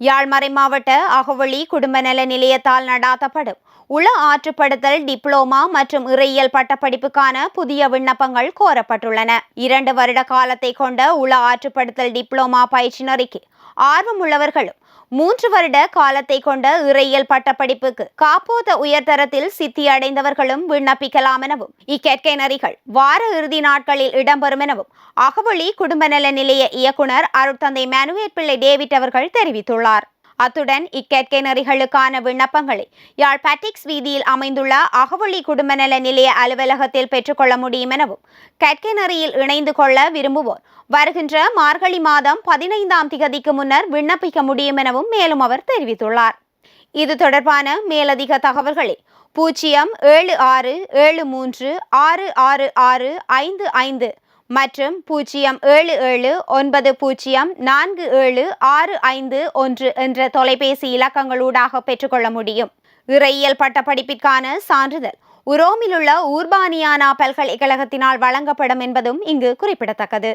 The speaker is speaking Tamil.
யாழ்மறை மாவட்ட அகவழி குடும்ப நல நிலையத்தால் நடாத்தப்படும். உள ஆற்றுப்படுத்தல் டிப்ளோமா மற்றும் இறையியல் பட்டப்படிப்புக்கான புதிய விண்ணப்பங்கள் கோரப்பட்டுள்ளன. இரண்டு வருட காலத்தை கொண்ட உள ஆற்றுப்படுத்தல் டிப்ளோமா பயிற்சினருக்கு ஆர்வமுள்ளவர்களும் மூன்று வருட காலத்தை கொண்ட இறையியல் பட்டப்படிப்புக்கு காப்போத உயர்தரத்தில் சித்தி அடைந்தவர்களும் விண்ணப்பிக்கலாம் எனவும் இக்கெட்கைனரிகள் வார இறுதி நாட்களில் இடம்பெறும் எனவும் அகவழி குடும்ப நல நிலைய இயக்குனர் அருட்தந்தை மேனுவேல் பிள்ளை டேவிட் அவர்கள் தெரிவித்துள்ளார். அத்துடன் இக்கெட்கைனரிகளுக்கான விண்ணப்பங்களை யாழ் பேட்டிக்ஸ் வீதியில் அமைந்துள்ள அகவழி குடும்ப நல நிலைய அலுவலகத்தில் பெற்றுக்கொள்ள முடியும் எனவும் கெட்கைனரியில் இணைந்து கொள்ள விரும்புவோர் வருகின்ற மார்கழி மாதம் பதினைந்தாம் திகதிக்கு முன்னர் விண்ணப்பிக்க முடியும் எனவும் மேலும் அவர் தெரிவித்துள்ளார். இது தொடர்பான மேலதிக தகவல்களை பூஜ்ஜியம் ஏழு ஆறு ஏழு மூன்று ஆறு ஆறு ஆறு ஐந்து ஐந்து மற்றும் பூஜ்ஜியம் ஏழு ஏழு ஒன்பது பூஜ்ஜியம் நான்கு ஏழு ஆறு ஐந்து ஒன்று என்ற தொலைபேசி இலக்கங்களூடாக பெற்றுக்கொள்ள முடியும். இறையியல் பட்டப்படிப்பிற்கான சான்றிதழ் உரோமிலுள்ள ஊர்பானியானா பல்கலைக்கழகத்தினால் வழங்கப்படும் என்பதும் இங்கு குறிப்பிடத்தக்கது.